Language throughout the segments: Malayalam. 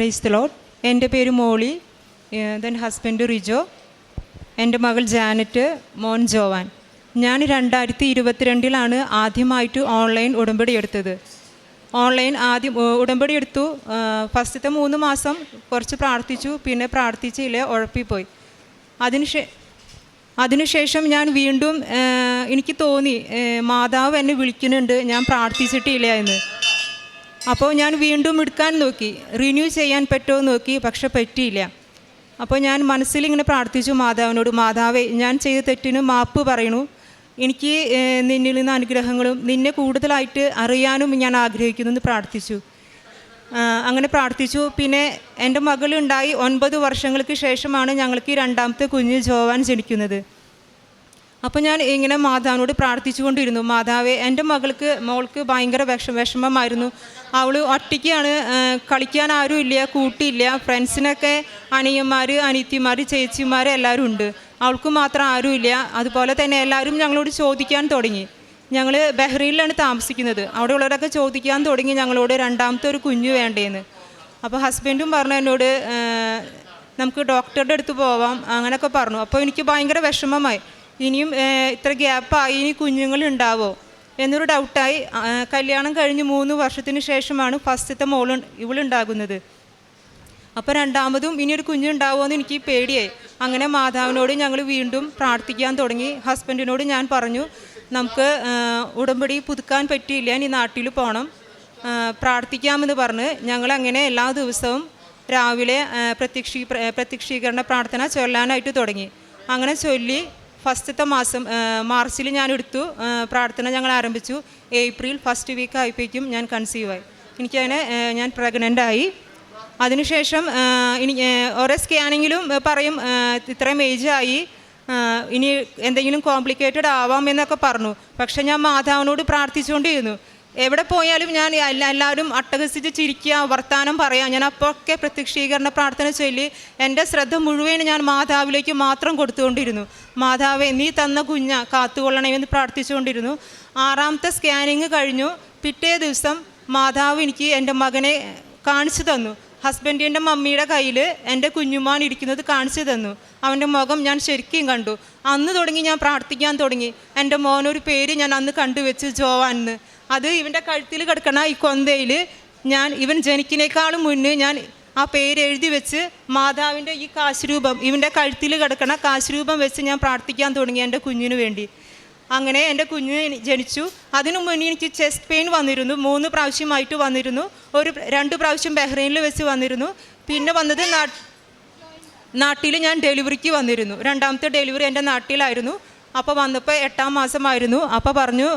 പ്രൈസ് ലോഡ് എന്റെ പേര് മോളി ദെൻ ഹസ്ബൻഡ് റിജോ എന്റെ മകൾ ജാനറ്റ് മോൻ ജോവാൻ. ഞാൻ രണ്ടായിരത്തി ഇരുപത്തിരണ്ടിലാണ് ആദ്യമായിട്ട് ഓൺലൈൻ ഉടമ്പടി എടുത്തത്. ഓൺലൈൻ ആദ്യം ഉടമ്പടി എടുത്തു. ഫസ്റ്റത്തെ മൂന്ന് മാസം കുറച്ച് പ്രാർത്ഥിച്ചു പിന്നെ പ്രാർത്ഥിച്ചില്ല ഉഴപ്പിപ്പോയി. അതിന് ശേ അതിനുശേഷം ഞാൻ വീണ്ടും എനിക്ക് തോന്നി മാതാവ് എന്നെ വിളിക്കുന്നുണ്ട് ഞാൻ പ്രാർത്ഥിച്ചിട്ടില്ല എന്ന്. അപ്പോൾ ഞാൻ വീണ്ടും എടുക്കാൻ നോക്കി. റിന്യൂ ചെയ്യാൻ പറ്റുമോ നോക്കി പക്ഷെ പറ്റിയില്ല. അപ്പോൾ ഞാൻ മനസ്സിലിങ്ങനെ പ്രാർത്ഥിച്ചു മാതാവിനോട് മാതാവേ ഞാൻ ചെയ്ത തെറ്റിന് മാപ്പ് പറയണു. എനിക്ക് നിന്നിൽ നിന്ന് അനുഗ്രഹങ്ങളും നിന്നെ കൂടുതലായിട്ട് അറിയാനും ഞാൻ ആഗ്രഹിക്കുന്നു എന്ന് പ്രാർത്ഥിച്ചു. അങ്ങനെ പ്രാർത്ഥിച്ചു. പിന്നെ എന്റെ മകളുണ്ടായി ഒൻപത് വർഷങ്ങൾക്ക് ശേഷമാണ് ഞങ്ങൾക്ക് രണ്ടാമത്തെ കുഞ്ഞ് ജോവാൻ ജനിക്കുന്നത്. അപ്പോൾ ഞാൻ ഇങ്ങനെ മാതാവിനോട് പ്രാർത്ഥിച്ചുകൊണ്ടിരുന്നു. മാതാവേ എന്റെ മകൾക്ക് മോൾക്ക് ഭയങ്കര വിഷ വിഷമമായിരുന്നു. അവൾ ഒറ്റയ്ക്കാണ് കളിക്കാൻ ആരും ഇല്ല കൂട്ടിയില്ല. ഫ്രണ്ട്സിനൊക്കെ അനിയന്മാർ അനിയത്തിമാർ ചേച്ചിമാർ എല്ലാവരും ഉണ്ട്. അവൾക്ക് മാത്രം ആരുമില്ല അതുപോലെ തന്നെ എല്ലാവരും ഞങ്ങളോട് ചോദിക്കാൻ തുടങ്ങി. ഞങ്ങൾ ബഹ്റൈനിലാണ് താമസിക്കുന്നത്. അവിടെ ഉള്ളവരൊക്കെ ചോദിക്കാൻ തുടങ്ങി ഞങ്ങളോട് രണ്ടാമത്തെ ഒരു കുഞ്ഞ് വേണ്ടേന്ന്. അപ്പോൾ ഹസ്ബൻഡും പറഞ്ഞു എന്നോട് നമുക്ക് ഡോക്ടറുടെ അടുത്ത് പോവാം. അങ്ങനെയൊക്കെ പറഞ്ഞു. അപ്പോൾ എനിക്ക് ഭയങ്കര വിഷമമായി. ഇനിയും ഇത്ര ഗ്യാപ്പായി ഇനി കുഞ്ഞുങ്ങളുണ്ടാവോ? എന്നൊരു ഡൗട്ടായി കല്യാണം കഴിഞ്ഞ് മൂന്ന് വർഷത്തിന് ശേഷമാണ് ഫസ്റ്റത്തെ മോൾ ഇവളുണ്ടാകുന്നത്. അപ്പോൾ രണ്ടാമതും ഇനിയൊരു കുഞ്ഞുണ്ടാവുമോ എന്ന് എനിക്ക് പേടിയായി. അങ്ങനെ മാതാവിനോട് ഞങ്ങൾ വീണ്ടും പ്രാർത്ഥിക്കാൻ തുടങ്ങി. ഹസ്ബൻഡിനോട് ഞാൻ പറഞ്ഞു നമുക്ക് ഉടമ്പടി പുതുക്കാൻ പറ്റിയില്ല ഇനി നാട്ടിൽ പോകണം പ്രാർത്ഥിക്കാമെന്ന് പറഞ്ഞ് ഞങ്ങൾ അങ്ങനെ എല്ലാ ദിവസവും രാവിലെ പ്രത്യക്ഷീ പ്രത്യക്ഷീകരണ പ്രാർത്ഥന ചൊല്ലാനായിട്ട് തുടങ്ങി. അങ്ങനെ ചൊല്ലി ഫസ്റ്റത്തെ മാസം മാർച്ചിൽ ഞാൻ എടുത്തു. പ്രാർത്ഥന ഞങ്ങൾ ആരംഭിച്ചു. ഏപ്രിൽ ഫസ്റ്റ് വീക്ക് ആയപ്പോഴേക്കും ഞാൻ കൺസീവായി ആയി. എനിക്കതിനെ ഞാൻ പ്രഗ്നന്റ് ആയി. അതിനുശേഷം ഇനി ഓരോ സ്കാനിങ്ങിലും പറയും ഇത്രയും ഏജ് ആയി. ഇനി എന്തെങ്കിലും കോംപ്ലിക്കേറ്റഡ് ആവാം എന്നൊക്കെ പറഞ്ഞു. പക്ഷെ ഞാൻ മാതാവിനോട് പ്രാർത്ഥിച്ചുകൊണ്ടിരുന്നു. എവിടെ പോയാലും ഞാൻ എല്ലാവരും അട്ടഹസിച്ച് ചിരിക്കുക വർത്തമാനം പറയാം. ഞാൻ അപ്പോഴൊക്കെ പ്രത്യക്ഷീകരണ പ്രാർത്ഥന ചൊല്ലി എന്റെ ശ്രദ്ധ മുഴുവൻ ഞാൻ മാതാവിലേക്ക് മാത്രം കൊടുത്തുകൊണ്ടിരുന്നു. മാതാവെ നീ തന്ന കുഞ്ഞ കാത്തുകൊള്ളണമെന്ന് പ്രാർത്ഥിച്ചുകൊണ്ടിരുന്നു. ആറാമത്തെ സ്കാനിങ് കഴിഞ്ഞു. പിറ്റേ ദിവസം മാതാവ് എനിക്ക് എന്റെ മകനെ കാണിച്ചു തന്നു. ഹസ്ബൻഡിന്റെ മമ്മിയുടെ കയ്യിൽ എന്റെ കുഞ്ഞുമാൻ ഇരിക്കുന്നത് കാണിച്ചു തന്നു. അവന്റെ മുഖം ഞാൻ ശരിക്കും കണ്ടു. അന്ന് തുടങ്ങി ഞാൻ പ്രാർത്ഥിക്കാൻ തുടങ്ങി. എന്റെ മോനൊരു പേര് ഞാൻ അന്ന് കണ്ടുവെച്ച് ജോവാൻ എന്ന്. അത് ഇവന്റെ കഴുത്തിൽ കിടക്കണ ഈ കൊന്തയിൽ ഞാൻ ഇവൻ ജനിക്കിനേക്കാളും മുന്നേ ഞാൻ ആ പേര് എഴുതി വെച്ച് മാതാവിന്റെ ഈ കാശുരൂപം ഇവന്റെ കഴുത്തിൽ കിടക്കണ കാശുരൂപം വെച്ച് ഞാൻ പ്രാർത്ഥിക്കാൻ തുടങ്ങി എന്റെ കുഞ്ഞിന് വേണ്ടി. അങ്ങനെ എന്റെ കുഞ്ഞ് ജനിച്ചു. അതിനു മുന്നേ എനിക്ക് ചെസ്റ്റ് പെയിൻ വന്നിരുന്നു. മൂന്ന് പ്രാവശ്യമായിട്ട് വന്നിരുന്നു. ഒരു രണ്ട് പ്രാവശ്യം ബഹ്റൈനിൽ വെച്ച് വന്നിരുന്നു. പിന്നെ വന്നത് നാട്ടിൽ ഞാൻ ഡെലിവറിക്ക് വന്നിരുന്നു. രണ്ടാമത്തെ ഡെലിവറി എന്റെ നാട്ടിലായിരുന്നു. അപ്പോൾ വന്നപ്പോൾ എട്ടാം മാസമായിരുന്നു. അപ്പോൾ പറഞ്ഞു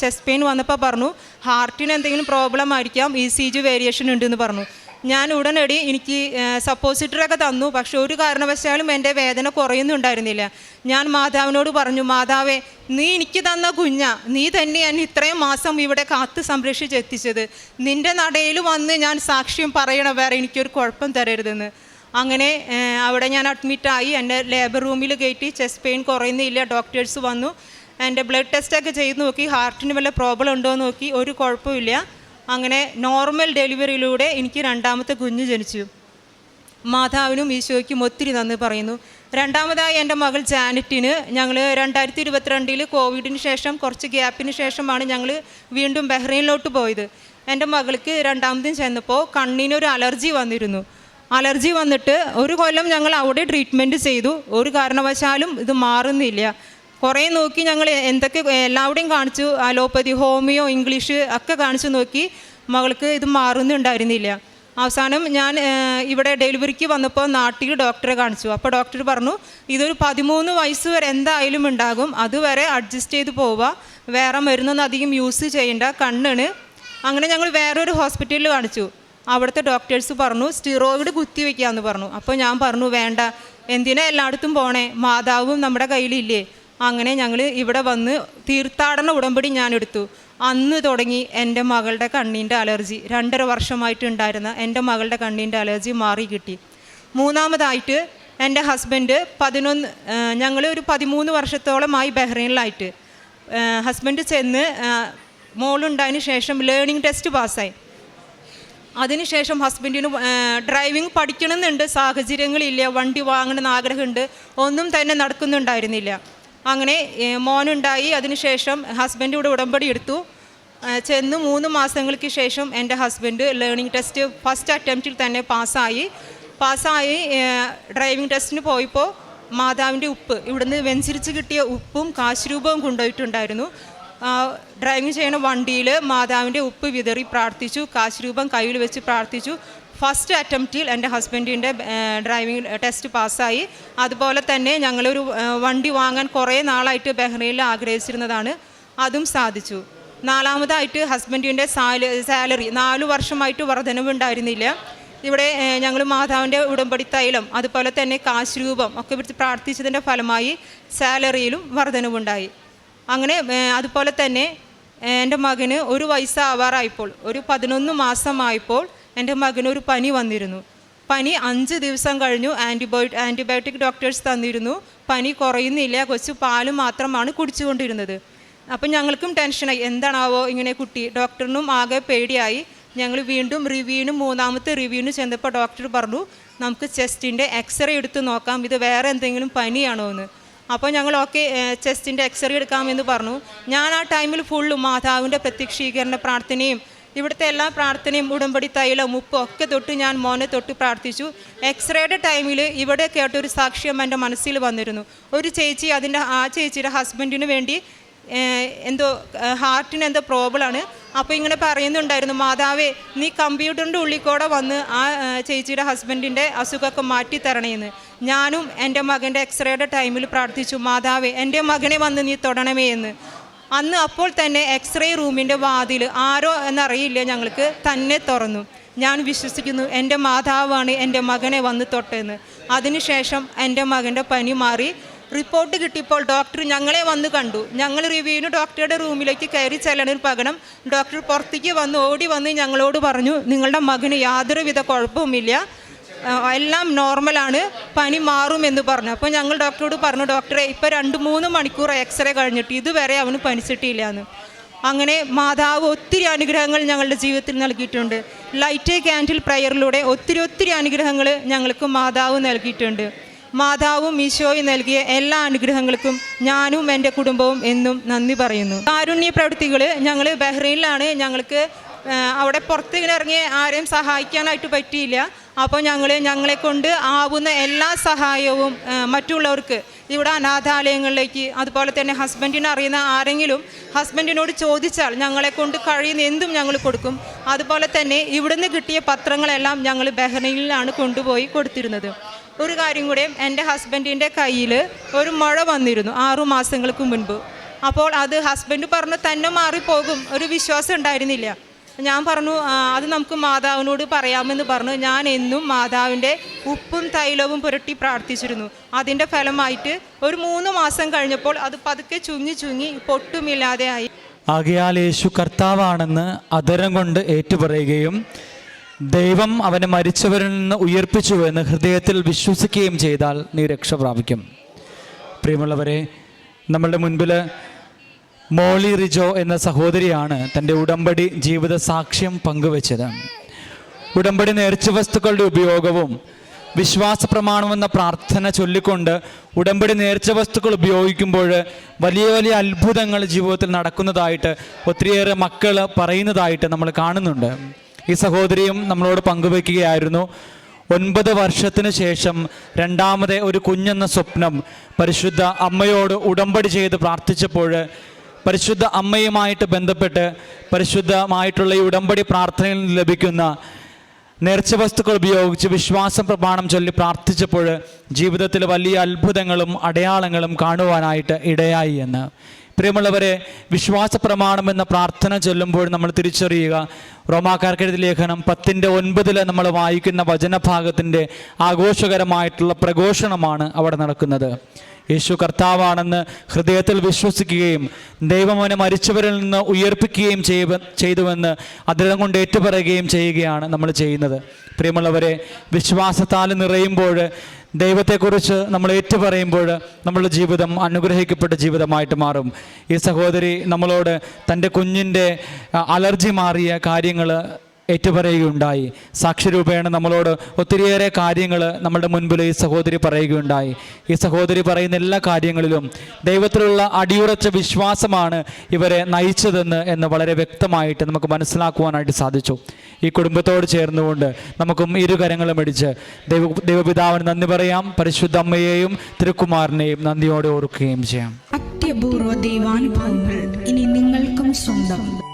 ചെസ്റ്റ് പെയിൻ വന്നപ്പോൾ പറഞ്ഞു ഹാർട്ടിന് എന്തെങ്കിലും പ്രോബ്ലം ആയിരിക്കാം ഇ സി ജി വേരിയേഷൻ ഉണ്ടെന്ന് പറഞ്ഞു. ഞാൻ ഉടനടി എനിക്ക് സപ്പോസിറ്ററൊക്കെ തന്നു. പക്ഷെ ഒരു കാരണവശാലും എന്റെ വേദന കുറയുന്നുണ്ടായിരുന്നില്ല. ഞാൻ മാതാവിനോട് പറഞ്ഞു മാതാവേ നീ എനിക്ക് തന്ന കുഞ്ഞ നീ തന്നെ ഞാൻ ഇത്രയും മാസം ഇവിടെ കാത്ത് സംരക്ഷിച്ച് എത്തിച്ചത്. നിന്റെ നടയിൽ വന്ന് ഞാൻ സാക്ഷ്യം പറയണം വേറെ എനിക്കൊരു കുഴപ്പം തരരുതെന്ന്. അങ്ങനെ അവിടെ ഞാൻ അഡ്മിറ്റായി എന്റെ ലേബർ റൂമിൽ കയറ്റി ചെസ്റ്റ് പെയിൻ കുറയുന്നില്ല. ഡോക്ടേഴ്സ് വന്നു. എന്റെ ബ്ലഡ് ടെസ്റ്റൊക്കെ ചെയ്ത് നോക്കി. ഹാർട്ടിന് വല്ല പ്രോബ്ലം ഉണ്ടോ എന്ന് നോക്കി. ഒരു കുഴപ്പമില്ല. അങ്ങനെ നോർമൽ ഡെലിവറിയിലൂടെ എനിക്ക് രണ്ടാമത്തെ കുഞ്ഞ് ജനിച്ചു. മാതാവിനും ഈശോയ്ക്കും ഒത്തിരി നന്ദി പറയുന്നു. രണ്ടാമതായി എന്റെ മകൾ ജാനറ്റിന്. ഞങ്ങൾ രണ്ടായിരത്തി ഇരുപത്തിരണ്ടിൽ കോവിഡിന് ശേഷം കുറച്ച് ഗ്യാപ്പിന് ശേഷമാണ് ഞങ്ങൾ വീണ്ടും ബഹ്റൈനിലോട്ട് പോയത്. എന്റെ മകൾക്ക് രണ്ടാമതും ചെന്നപ്പോൾ കണ്ണിനൊരു അലർജി വന്നിരുന്നു. അലർജി വന്നിട്ട് ഒരു കൊല്ലം ഞങ്ങൾ അവിടെ ട്രീറ്റ്മെന്റ് ചെയ്തു. ഒരു കാരണവശാലും ഇത് മാറുന്നില്ല. കുറേ നോക്കി ഞങ്ങൾ എന്തൊക്കെ എല്ലാവിടെയും കാണിച്ചു. അലോപ്പതി ഹോമിയോ ഇംഗ്ലീഷ് ഒക്കെ കാണിച്ചു നോക്കി മകൾക്ക് ഇത് മാറുന്നുണ്ടായിരുന്നില്ല. അവസാനം ഞാൻ ഇവിടെ ഡെലിവറിക്ക് വന്നപ്പോൾ നാട്ടിൽ ഡോക്ടറെ കാണിച്ചു. അപ്പോൾ ഡോക്ടർ പറഞ്ഞു ഇതൊരു പതിമൂന്ന് വയസ്സ് വരെ എന്തായാലും ഉണ്ടാകും. അതുവരെ അഡ്ജസ്റ്റ് ചെയ്ത് പോവുക. വേറെ മരുന്നൊന്നും അധികം യൂസ് ചെയ്യേണ്ട. കണ്ണിന് അങ്ങനെ ഞങ്ങൾ വേറൊരു ഹോസ്പിറ്റലിൽ കാണിച്ചു. അവിടുത്തെ ഡോക്ടേഴ്സ് പറഞ്ഞു സ്റ്റിറോയിഡ് കുത്തിവെക്കാമെന്ന് പറഞ്ഞു. അപ്പോൾ ഞാൻ പറഞ്ഞു വേണ്ട. എന്തിനാ എല്ലായിടത്തും പോണേ? മാതാവും നമ്മുടെ കയ്യിലില്ലേ. അങ്ങനെ ഞങ്ങൾ ഇവിടെ വന്ന് തീർത്ഥാടന ഉടമ്പടി ഞാൻ എടുത്തു. അന്ന് തുടങ്ങി എന്റെ മകളുടെ കണ്ണിന്റെ അലർജി. രണ്ടര വർഷമായിട്ട് ഉണ്ടായിരുന്ന എന്റെ മകളുടെ കണ്ണിന്റെ അലർജി മാറി കിട്ടി. മൂന്നാമതായിട്ട് എന്റെ ഹസ്ബൻഡ് പതിനൊന്ന് ഞങ്ങൾ ഒരു പതിമൂന്ന് വർഷത്തോളമായി ബഹ്റൈനിലായിട്ട്. ഹസ്ബൻഡ് ചെന്ന് മോളുണ്ടായതിന് ശേഷം ലേണിംഗ് ടെസ്റ്റ് പാസ്സായി അതിനുശേഷം ഹസ്ബൻഡിന് ഡ്രൈവിംഗ് പഠിക്കണമെന്നുണ്ട്. സാഹചര്യങ്ങളില്ല. വണ്ടി വാങ്ങണമെന്ന് ആഗ്രഹമുണ്ട്. ഒന്നും തന്നെ നടക്കുന്നുണ്ടായിരുന്നില്ല. അങ്ങനെ മോനുണ്ടായി. അതിനുശേഷം ഹസ്ബൻഡ് ഇവിടെ ഉടമ്പടി എടുത്തു. ചെന്ന് മൂന്ന് മാസങ്ങൾക്ക് ശേഷം എന്റെ ഹസ്ബൻഡ് ലേണിംഗ് ടെസ്റ്റ് ഫസ്റ്റ് അറ്റംപ്റ്റിൽ തന്നെ പാസ്സായി. പാസ്സായി ഡ്രൈവിംഗ് ടെസ്റ്റിന് പോയപ്പോൾ മാതാവിന്റെ ഉപ്പ് ഇവിടുന്ന് വെഞ്ചരിച്ച് കിട്ടിയ ഉപ്പും കാശ് രൂപവും കൊണ്ടുപോയിട്ടുണ്ടായിരുന്നു. ഡ്രൈവിംഗ് ചെയ്യുന്ന വണ്ടിയിൽ മാതാവിന്റെ ഉപ്പ് വിതറി പ്രാർത്ഥിച്ചു കാശ് രൂപം കയ്യിൽ വെച്ച് പ്രാർത്ഥിച്ചു. ഫസ്റ്റ് അറ്റംപ്റ്റിൽ എന്റെ ഹസ്ബൻഡിന്റെ ഡ്രൈവിംഗ് ടെസ്റ്റ് പാസ്സായി അതുപോലെ തന്നെ ഞങ്ങളൊരു വണ്ടി വാങ്ങാൻ കുറേ നാളായിട്ട് ബഹ്റൈനിൽ ആഗ്രഹിച്ചിരുന്നതാണ്. അതും സാധിച്ചു. നാലാമതായിട്ട് ഹസ്ബൻഡിന്റെ സാല സാലറി നാല് വർഷമായിട്ട് വർധനവ് ഉണ്ടായിരുന്നില്ല ഇവിടെ ഞങ്ങൾ മാതാവിന്റെ ഉടമ്പടി തൈലം അതുപോലെ തന്നെ കാശ് രൂപം ഒക്കെ പ്രാർത്ഥിച്ചതിന്റെ ഫലമായി സാലറിയിലും വർധനവുണ്ടായി. അങ്ങനെ അതുപോലെ തന്നെ എന്റെ മകന് ഒരു വയസ്സാവാറായപ്പോൾ ഒരു പതിനൊന്ന് മാസമായപ്പോൾ എന്റെ മകന് ഒരു പനി വന്നിരുന്നു. പനി അഞ്ച് ദിവസം കഴിഞ്ഞു ആന്റിബയോട്ടി ആന്റിബയോട്ടിക് ഡോക്ടേഴ്സ് തന്നിരുന്നു. പനി കുറയുന്നില്ല കൊച്ചു പാൽ മാത്രമാണ് കുടിച്ചുകൊണ്ടിരുന്നത്. അപ്പം ഞങ്ങൾക്കും ടെൻഷനായി എന്താണാവോ ഇങ്ങനെ കുട്ടി. ഡോക്ടറിനും ആകെ പേടിയായി. ഞങ്ങൾ വീണ്ടും റിവ്യൂവിന് മൂന്നാമത്തെ റിവ്യൂവിന് ചെന്നപ്പോൾ ഡോക്ടർ പറഞ്ഞു നമുക്ക് ചെസ്റ്റിന്റെ എക്സ്റേ എടുത്ത് നോക്കാം. ഇത് വേറെ എന്തെങ്കിലും പനിയാണോ എന്ന് അപ്പോൾ ഞങ്ങൾ ഓക്കെ ചെസ്റ്റിന്റെ എക്സ്റേ എടുക്കാമെന്ന് പറഞ്ഞു. ഞാൻ ആ ടൈമിൽ ഫുള്ള് മാതാവിന്റെ പ്രത്യക്ഷീകരണ പ്രാർത്ഥനയും ഇവിടുത്തെ എല്ലാ പ്രാർത്ഥനയും ഉടമ്പടി തൈലം ഉപ്പും ഒക്കെ തൊട്ട് ഞാൻ മോനെ തൊട്ട് പ്രാർത്ഥിച്ചു. എക്സ്റേയുടെ ടൈമിൽ ഇവിടെ കേട്ടൊരു സാക്ഷ്യം എന്റെ മനസ്സിൽ വന്നിരുന്നു. ഒരു ചേച്ചി അതിന്റെ ആ ചേച്ചിയുടെ ഹസ്ബൻഡിന് വേണ്ടി എന്തോ ഹാർട്ടിന് എന്തോ പ്രോബ്ലമാണ്. അപ്പോൾ ഇങ്ങനെ പറയുന്നുണ്ടായിരുന്നു മാതാവേ നീ കമ്പ്യൂട്ടറിന്റെ ഉള്ളിൽ കൂടെ വന്ന് ആ ചേച്ചിയുടെ ഹസ്ബൻഡിന്റെ അസുഖമൊക്കെ മാറ്റി തരണേന്ന് ഞാനും എന്റെ മകന്റെ എക്സ്റേയുടെ ടൈമിൽ പ്രാർത്ഥിച്ചു മാതാവേ എന്റെ മകനെ വന്ന് നീ തൊടണമേ എന്ന്. അന്ന് അപ്പോൾ തന്നെ എക്സ്റേ റൂമിന്റെ വാതിൽ ആരോ എന്നറിയില്ല ഞങ്ങൾക്ക് തന്നെ തുറന്നു. ഞാൻ വിശ്വസിക്കുന്നു എന്റെ മാതാവാണ് എന്റെ മകനെ വന്ന് തൊട്ടെന്ന്. അതിനുശേഷം എന്റെ മകന്റെ പനി മാറി റിപ്പോർട്ട് കിട്ടിയപ്പോൾ ഡോക്ടർ ഞങ്ങളെ വന്ന് കണ്ടു. ഞങ്ങൾ റിവ്യൂവിന് ഡോക്ടറുടെ റൂമിലേക്ക് കയറി ചെല്ലണതിന് പകരം ഡോക്ടർ പുറത്തേക്ക് വന്ന് ഓടി വന്ന് ഞങ്ങളോട് പറഞ്ഞു നിങ്ങളുടെ മകന് യാതൊരുവിധ കുഴപ്പവുമില്ല. എല്ലാം നോർമലാണ് പനി മാറുമെന്ന് പറഞ്ഞു. അപ്പോൾ ഞങ്ങൾ ഡോക്ടറോട് പറഞ്ഞു ഡോക്ടറെ ഇപ്പോൾ രണ്ട് മൂന്ന് മണിക്കൂർ എക്സ്റേ കഴിഞ്ഞിട്ട് ഇതുവരെ അവന് പനിച്ചിട്ടില്ല എന്ന് അങ്ങനെ മാതാവ് ഒത്തിരി അനുഗ്രഹങ്ങൾ ഞങ്ങളുടെ ജീവിതത്തിൽ നൽകിയിട്ടുണ്ട്. ലൈറ്റ് ക്യാൻഡിൽ പ്രയറിലൂടെ ഒത്തിരി ഒത്തിരി അനുഗ്രഹങ്ങൾ ഞങ്ങൾക്ക് മാതാവ് നൽകിയിട്ടുണ്ട്. മാതാവും ഈശോയും നൽകിയ എല്ലാ അനുഗ്രഹങ്ങൾക്കും ഞാനും എന്റെ കുടുംബവും എന്നും നന്ദി പറയുന്നു. കാരുണ്യ പ്രവൃത്തികൾ ഞങ്ങൾ ബഹ്റൈനിലാണ്. ഞങ്ങൾക്ക് അവിടെ പുറത്ത് ഇറങ്ങി ആരെയും സഹായിക്കാനായിട്ട് പറ്റിയില്ല. അപ്പോൾ ഞങ്ങൾ ഞങ്ങളെ കൊണ്ട് ആവുന്ന എല്ലാ സഹായവും മറ്റുള്ളവർക്ക് ഇവിടെ അനാഥാലയങ്ങളിലേക്ക് അതുപോലെ തന്നെ ഹസ്ബൻഡിനെ അറിയുന്ന ആരെങ്കിലും ഹസ്ബൻഡിനോട് ചോദിച്ചാൽ ഞങ്ങളെ കൊണ്ട് കഴിയുന്ന എന്തും ഞങ്ങൾ കൊടുക്കും. അതുപോലെ തന്നെ ഇവിടുന്ന് കിട്ടിയ പത്രങ്ങളെല്ലാം ഞങ്ങൾ ബഹ്റൈനിലാണ് കൊണ്ടുപോയി കൊടുത്തിരുന്നത്. ഒരു കാര്യം കൂടെ എന്റെ ഹസ്ബൻഡിന്റെ കയ്യിൽ ഒരു മഴ വന്നിരുന്നു ആറു മാസങ്ങൾക്ക് മുൻപ്. അപ്പോൾ അത് ഹസ്ബൻഡ് പറഞ്ഞു തന്നെ മാറിപ്പോകും. ഒരു വിശ്വാസം ഉണ്ടായിരുന്നില്ല. ഞാൻ പറഞ്ഞു അത് നമുക്ക് മാതാവിനോട് പറയാമെന്ന് പറഞ്ഞു. ഞാൻ എന്നും മാതാവിന്റെ ഉപ്പും തൈലവും പുരട്ടി പ്രാർത്ഥിച്ചിരുന്നു. അതിന്റെ ഫലമായിട്ട് ഒരു മൂന്ന് മാസം കഴിഞ്ഞപ്പോൾ അത് പതുക്കെ ചുങ്ങി ചുങ്ങി പൊട്ടുമില്ലാതെ ആയി. ആകയാൽ യേശു കർത്താവാണെന്ന് അതരം കൊണ്ട് ഏറ്റുപറയുകയും ദൈവം അവനെ മരിച്ചവരിൽ നിന്ന് ഉയർപ്പിച്ചു എന്ന് ഹൃദയത്തിൽ വിശ്വസിക്കുകയും ചെയ്താൽ നീ രക്ഷ പ്രാപിക്കും. പ്രിയമുള്ളവരെ നമ്മളുടെ മുൻപിൽ മോളി റിജോ എന്ന സഹോദരിയാണ് തന്റെ ഉടമ്പടി ജീവിത സാക്ഷ്യം പങ്കുവച്ചത്. ഉടമ്പടി നേർച്ച വസ്തുക്കളുടെ ഉപയോഗവും വിശ്വാസ പ്രമാണമെന്ന പ്രാർത്ഥന ചൊല്ലിക്കൊണ്ട് ഉടമ്പടി നേർച്ച വസ്തുക്കൾ ഉപയോഗിക്കുമ്പോൾ വലിയ വലിയ അത്ഭുതങ്ങൾ ജീവിതത്തിൽ നടക്കുന്നതായിട്ട് ഒത്തിരിയേറെ മക്കൾ പറയുന്നതായിട്ട് നമ്മൾ കാണുന്നുണ്ട്. ഈ സഹോദരിയും നമ്മളോട് പങ്കുവയ്ക്കുകയായിരുന്നു. ഒൻപത് വർഷത്തിന് ശേഷം രണ്ടാമത് ഒരു കുഞ്ഞെന്ന സ്വപ്നം പരിശുദ്ധ അമ്മയോട് ഉടമ്പടി ചെയ്ത് പ്രാർത്ഥിച്ചപ്പോൾ പരിശുദ്ധ അമ്മയുമായിട്ട് ബന്ധപ്പെട്ട് പരിശുദ്ധമായിട്ടുള്ള ഈ ഉടമ്പടി പ്രാർത്ഥനയിൽ നിന്ന് ലഭിക്കുന്ന നേർച്ച വസ്തുക്കൾ ഉപയോഗിച്ച് വിശ്വാസം പ്രമാണം ചൊല്ലി പ്രാർത്ഥിച്ചപ്പോൾ ജീവിതത്തിൽ വലിയ അത്ഭുതങ്ങളും അടയാളങ്ങളും കാണുവാനായിട്ട് ഇടയായി എന്ന്. പ്രിയമുള്ളവരെ വിശ്വാസ പ്രമാണം എന്ന പ്രാർത്ഥന ചൊല്ലുമ്പോൾ നമ്മൾ തിരിച്ചറിയുക. റോമാക്കാർക്കെഴുതി ലേഖനം പത്തിന്റെ ഒൻപതിൽ നമ്മൾ വായിക്കുന്ന വചനഭാഗത്തിന്റെ ആഘോഷകരമായിട്ടുള്ള പ്രഘോഷണമാണ് അവിടെ നടക്കുന്നത്. യേശു കർത്താവാണെന്ന് ഹൃദയത്തിൽ വിശ്വസിക്കുകയും ദൈവം അവനെ മരിച്ചവരിൽ നിന്ന് ഉയർപ്പിക്കുകയും ചെയ്യ ചെയ്തുവെന്ന് അദ്ദേഹം കൊണ്ട് ഏറ്റുപറയുകയും ചെയ്യുകയാണ് നമ്മൾ ചെയ്യുന്നത്. പ്രിയമുള്ളവരെ വിശ്വാസത്താൽ നിറയുമ്പോൾ ദൈവത്തെക്കുറിച്ച് നമ്മൾ ഏറ്റുപറയുമ്പോൾ നമ്മളുടെ ജീവിതം അനുഗ്രഹിക്കപ്പെട്ട ജീവിതമായിട്ട് മാറും. ഈ സഹോദരി നമ്മളോട് തന്റെ കുഞ്ഞിന്റെ അലർജി മാറിയ കാര്യങ്ങൾ ഏറ്റുപറയുകയുണ്ടായി. സാക്ഷ്യരൂപേണ നമ്മളോട് ഒത്തിരിയേറെ കാര്യങ്ങൾ നമ്മുടെ മുൻപിൽ ഈ സഹോദരി പറയുകയുണ്ടായി. ഈ സഹോദരി പറയുന്ന എല്ലാ കാര്യങ്ങളിലും ദൈവത്തിലുള്ള അടിയുറച്ച വിശ്വാസമാണ് ഇവരെ നയിച്ചതെന്ന് എന്ന് വളരെ വ്യക്തമായിട്ട് നമുക്ക് മനസ്സിലാക്കുവാനായിട്ട് സാധിച്ചു. ഈ കുടുംബത്തോട് ചേർന്നുകൊണ്ട് നമുക്കും ഇരുകരങ്ങളും അടിച്ച് ദൈവ ദൈവപിതാവിന് നന്ദി പറയാം. പരിശുദ്ധ അമ്മയെയും തിരുക്കുമാറിനെയും നന്ദിയോടെ ഓർക്കുകയും ചെയ്യാം. അത്യപൂർവ ദൈവാനുഭവങ്ങൾ ഇനി നിങ്ങൾക്കും സ്വന്തം.